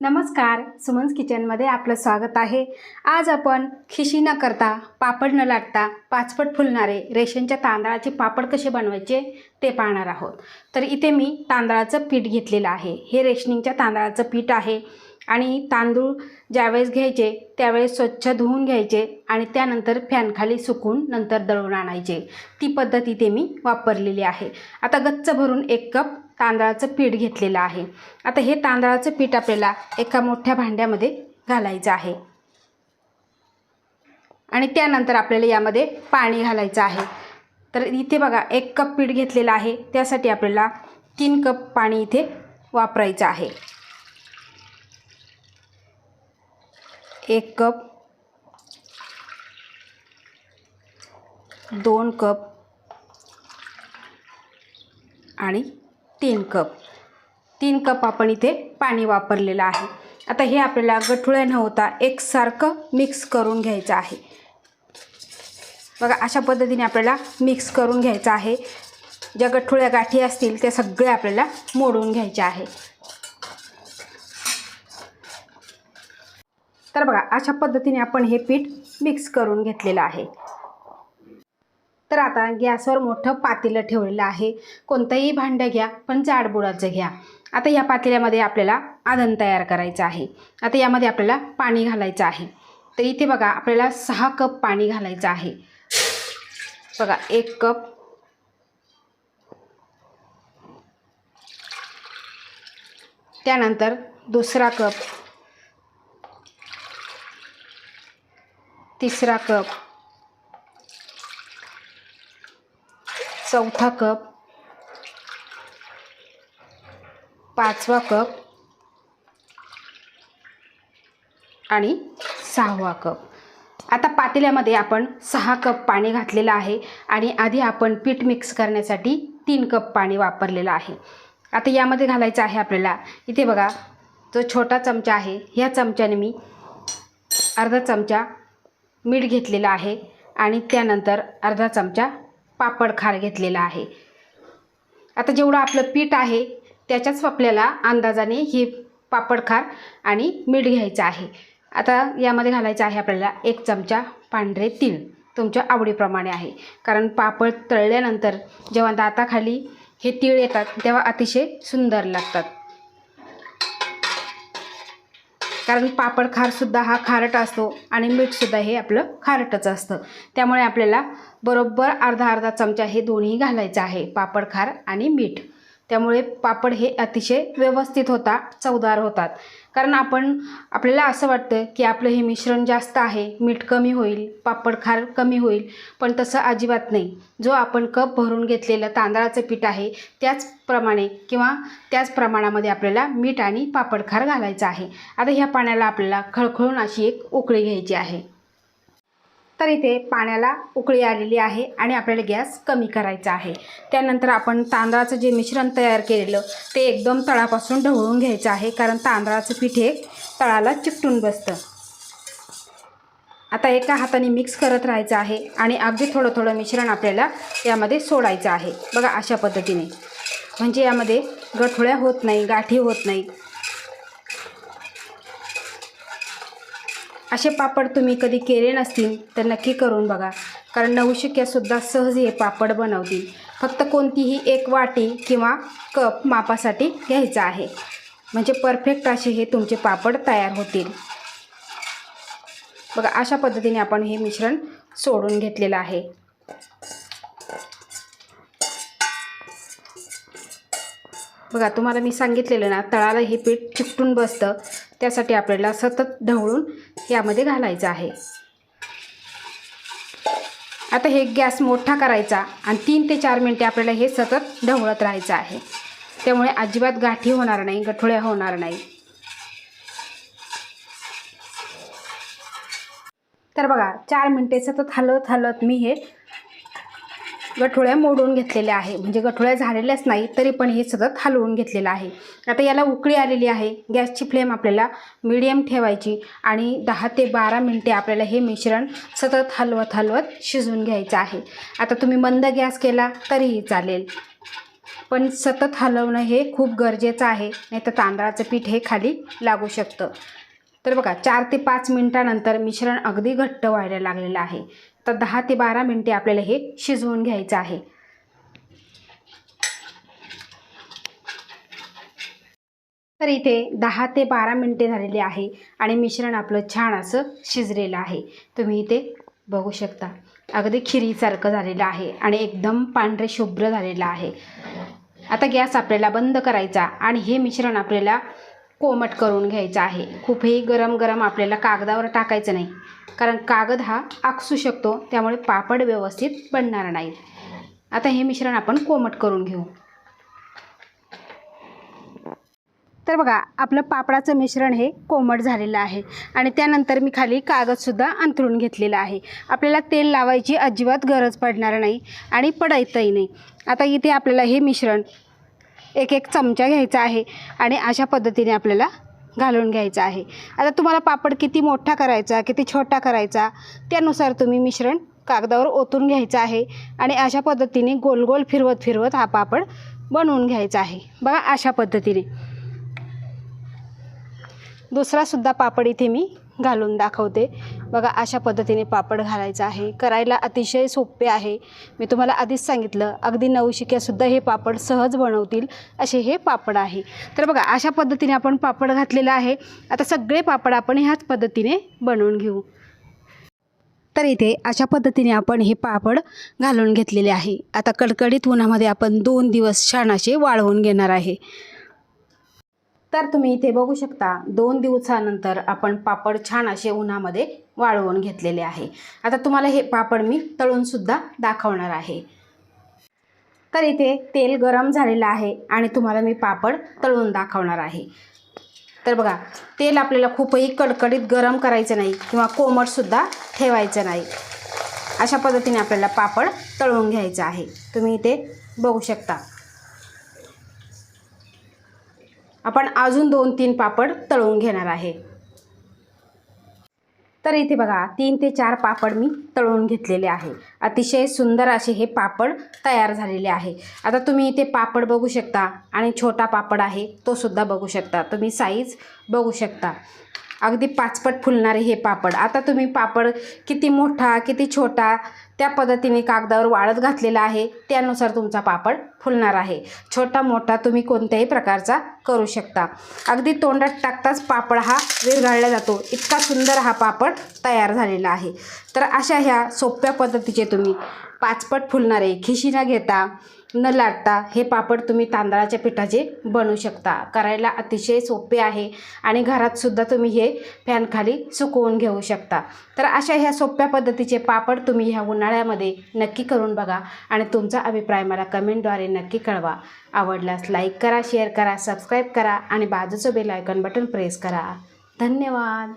नमस्कार सुमन्स किचनमध्ये आपलं स्वागत आहे. आज आपण खिशी न करता पापड न लाटता पाचपट फुलणारे रेशनच्या तांदळाचे पापड कसे बनवायचे ते पाहणार आहोत. तर इथे मी तांदळाचं पीठ घेतलेलं आहे. हे रेशनिंगच्या तांदळाचं पीठ आहे आणि तांदूळ ज्यावेळेस घ्यायचे त्यावेळेस स्वच्छ धुवून घ्यायचे आणि त्यानंतर फॅनखाली सुकून नंतर दळून आणायचे. ती पद्धत इथे मी वापरलेली आहे. आता गच्च भरून एक कप तांदळाचं पीठ घेतलेलं आहे. आता हे तांदळाचं पीठ आपल्याला एका मोठ्या भांड्यामध्ये घालायचं आहे. आणि त्यानंतर आपल्याला यामध्ये पाणी घालायचं आहे. तर इथे बघा एक कप पीठ घेतलेलं आहे. त्यासाठी आपल्याला तीन कप पाणी इथे वापरायचं आहे. एक कप दोन कप आणि तीन कप. तीन कप आपण इथे पाणी वापरलेलं आहे. आता हे आपल्याला गठुळ्या न होता एकसारखं मिक्स करून घ्यायचं आहे. बघा अशा पद्धतीने आपल्याला मिक्स करून घ्यायचं आहे. ज्या गठुळ्या गाठी असतील त्या सगळ्या आपल्याला मोडून घ्यायच्या आहे. तर बघा अशा पद्धतीने आपण हे पीठ मिक्स करून घेतलेलं आहे. तर आता गॅसवर मोठं पातेलं ठेवलेलं आहे. कोणतंही भांडं घ्या पण जाडबुडाचं घ्या. आता या पातेल्यामध्ये आपल्याला आदन तयार करायचं आहे. आता यामध्ये आपल्याला पाणी घालायचं आहे. तर इथे बघा आपल्याला सहा कप पाणी घालायचं आहे. बघा एक कप. त्यानंतर दुसरा कप. तिसरा कप. चौथा कप. पाचवा कप. आणि सहावा कप. आता पातेल्यामध्ये आपण सहा कप पाणी घातलेलं आहे आणि आधी आपण पीठ मिक्स करण्यासाठी तीन कप पाणी वापरलेलं आहे. आता यामध्ये घालायचं आहे आपल्याला. इथे बघा जो छोटा चमचा आहे ह्या चमच्याने मी अर्धा चमचा मीठ घेतलेलं आहे आणि त्यानंतर अर्धा चमचा पापड खार घेतलेला आहे. आता जेवढं आपलं पीठ आहे त्याच्याच आपल्याला अंदाजाने हे पापड खार आणि मीठ घ्यायचं आहे. आता यामध्ये घालायचं आहे आपल्याला एक चमचा पांढरे तीळ. तुमच्या आवडीप्रमाणे आहे. कारण पापड तळल्यानंतर जेव्हा दाताखाली हे तीळ येतात तेव्हा अतिशय सुंदर लागतात. कारण पापड खारसुद्धा हा खारट असतो आणि मीठसुद्धा हे आपलं खारटच असतं. त्यामुळे आपल्याला बरोबर अर्धा अर्धा चमचा हे दोन्ही घालायचं आहे पापड खार आणि मीठ. त्यामुळे पापड हे अतिशय व्यवस्थित होता चवदार होतात. कारण आपण आपल्याला असं वाटतं की आपलं हे मिश्रण जास्त आहे मीठ कमी होईल पापड खार कमी होईल पण तसं अजिबात नाही. जो आपण कप भरून घेतलेलं तांदळाचं पीठ आहे त्याचप्रमाणे किंवा त्याच प्रमाणामध्ये आपल्याला मीठ आणि पापड खार घालायचं आहे. आता ह्या पाण्याला आपल्याला खळखळून अशी एक उकळी घ्यायची आहे. तर इथे पाण्याला उकळी आलेली आहे आणि आपल्याला गॅस कमी करायचा आहे. त्यानंतर आपण तांदळाचं जे मिश्रण तयार केलेलं ते एकदम तळापासून ढवळून घ्यायचं आहे कारण तांदळाचं पीठ हे तळाला चिकटून बसतं. आता एका हाताने मिक्स करत राहायचं आहे आणि अगदी थोडं थोडं मिश्रण आपल्याला यामध्ये सोडायचं आहे. बघा अशा पद्धतीने. म्हणजे यामध्ये गठुळ्या होत नाही गाठी होत नाही. असे पापड तुम्ही कधी केले नसतील तर नक्की करून बघा. कारण नवशिक्यासुद्धा सहज हे पापड बनवतील. फक्त कोणतीही एक वाटी किंवा कप मापासाठी घ्यायचं आहे. म्हणजे परफेक्ट असे हे तुमचे पापड तयार होतील. बघा अशा पद्धतीने आपण हे मिश्रण सोडून घेतलेलं आहे. बघा तुम्हाला मी सांगितलेलं ना तळाला हे पीठ चिकटून बसतं. त्यासाठी आपल्याला सतत ढवळून यामध्ये घालायचं आहे. आता हे गॅस मोठा करायचा आणि तीन ते चार मिनटे आपल्याला हे सतत ढवळत राहायचं आहे. त्यामुळे अजिबात गाठी होणार नाही गठोळ्या होणार नाही. तर बघा चार मिनटे सतत हलवत हलवत मी हे गठोळ्या मोडून घेतलेल्या आहे. म्हणजे गठोळ्या झालेल्याच नाही तरी पण हे सतत हलवून घेतलेलं आहे. आता याला उकळी आलेली आहे. गॅसची फ्लेम आपल्याला मिडियम ठेवायची आणि दहा ते बारा मिनटे आपल्याला हे मिश्रण सतत हलवत हलवत शिजवून घ्यायचं आहे. आता तुम्ही मंद गॅस केला तरीही चालेल. पण सतत हलवणं हे खूप गरजेचं आहे नाही तर तांदळाचं पीठ हे खाली लागू शकतं. तर बघा चार ते पाच मिनटानंतर मिश्रण अगदी घट्ट व्हायला लागलेलं आहे. तर दहा ते बारा मिनटे आपल्याला हे शिजवून घ्यायचं आहे. तर इथे दहा ते बारा मिनटे झालेली आहे आणि मिश्रण आपलं छान असं शिजलेलं आहे. तुम्ही इथे बघू शकता. अगदी खिरीसारखं झालेलं आहे आणि एकदम पांढरे शुभ्र झालेलं आहे. आता गॅस आपल्याला बंद करायचा आणि हे मिश्रण आपल्याला कोमट करून घ्यायचं आहे. खूपही गरम गरम आपल्याला कागदावर टाकायचं नाही. कारण कागद हा आकसू शकतो त्यामुळे पापड व्यवस्थित बनणार नाही. आता हे मिश्रण आपण कोमट करून घेऊ. तर बघा आपलं पापडाचं मिश्रण हे कोमट झालेलं आहे. आणि त्यानंतर मी खाली कागदसुद्धा अंथरून घेतलेला आहे. आपल्याला तेल लावायची अजिबात गरज पडणार नाही आणि पडायचंही नाही. आता इथे आपल्याला हे मिश्रण एक एक चमचा घ्यायचा आहे आणि अशा पद्धतीने आपल्याला घालून घ्यायचं आहे. आता तुम्हाला पापड किती मोठा करायचा किती छोटा करायचा त्यानुसार तुम्ही मिश्रण कागदावर ओतून घ्यायचं आहे आणि अशा पद्धतीने गोल गोल फिरवत फिरवत हा पापड बनवून घ्यायचा आहे. बघा अशा पद्धतीने. दुसरासुद्धा पापड इथे मी घालून दाखवते. बघा अशा पद्धतीने पापड घालायचा आहे. करायला अतिशय सोपे आहे. मी तुम्हाला आधीच सांगितलं अगदी नवशिक्यासुद्धा हे पापड सहज बनवतील असे हे पापड आहे. तर बघा अशा पद्धतीने आपण पापड घातलेलं आहे. आता सगळे पापड आपण ह्याच पद्धतीने बनवून घेऊ. तर इथे अशा पद्धतीने आपण हे पापड घालून घेतलेले आहे. आता कडकडीत उन्हामध्ये आपण दोन दिवस छान असे वाळवून घेणार आहे. तर तुम्ही इथे बघू शकता दोन दिवसानंतर आपण पापड छान असे उन्हामध्ये वाळवून घेतलेले आहे. आता तुम्हाला हे पापड मी तळूनसुद्धा दाखवणार आहे. तर इथे तेल गरम झालेलं आहे आणि तुम्हाला मी पापड तळून दाखवणार आहे. तर बघा तेल आपल्याला खूपही कडकडीत गरम करायचं नाही किंवा कोमटसुद्धा ठेवायचं नाही. अशा पद्धतीने आपल्याला पापड तळून घ्यायचं आहे. तुम्ही इथे बघू शकता. आपण अजून दोन तीन पापड तळून घेणार आहे. तर इथे बघा तीन ते चार पापड मी तळून घेतलेले आहे. अतिशय सुंदर असे हे पापड तयार झालेले आहे. आता तुम्ही इथे पापड बघू शकता आणि छोटा पापड आहे तो सुद्धा बघू शकता. तुम्ही साईज बघू शकता. अगदी पाचपट फुलणारे हे पापड. आता तुम्ही पापड किती मोठा किती छोटा त्या पद्धतीने कागदावर वाळत घातलेला आहे त्यानुसार तुमचा पापड फुलणार आहे. छोटा मोठा तुम्ही कोणत्याही प्रकारचा करू शकता. अगदी तोंडात टाकताच पापड हा विरघळला जातो. इतका सुंदर हा पापड तयार झालेला आहे. तर अशा ह्या सोप्या पद्धतीचे तुम्ही पाचपट फुलणारे खिशी न घेता न लाटता हे पापड तुम्ही तांदळाच्या पिठाचे बनवू शकता. करायला अतिशय सोपे आहे आणि घरातसुद्धा तुम्ही हे फॅनखाली सुकवून घेऊ शकता. तर अशा ह्या सोप्या पद्धतीचे पापड तुम्ही ह्या उन्हाळ्यामध्ये नक्की करून बघा आणि तुमचा अभिप्राय मला कमेंटद्वारे नक्की कळवा. आवडल्यास लाईक करा शेअर करा सबस्क्राईब करा आणि बाजूचं बेल आयकॉन बटन प्रेस करा. धन्यवाद!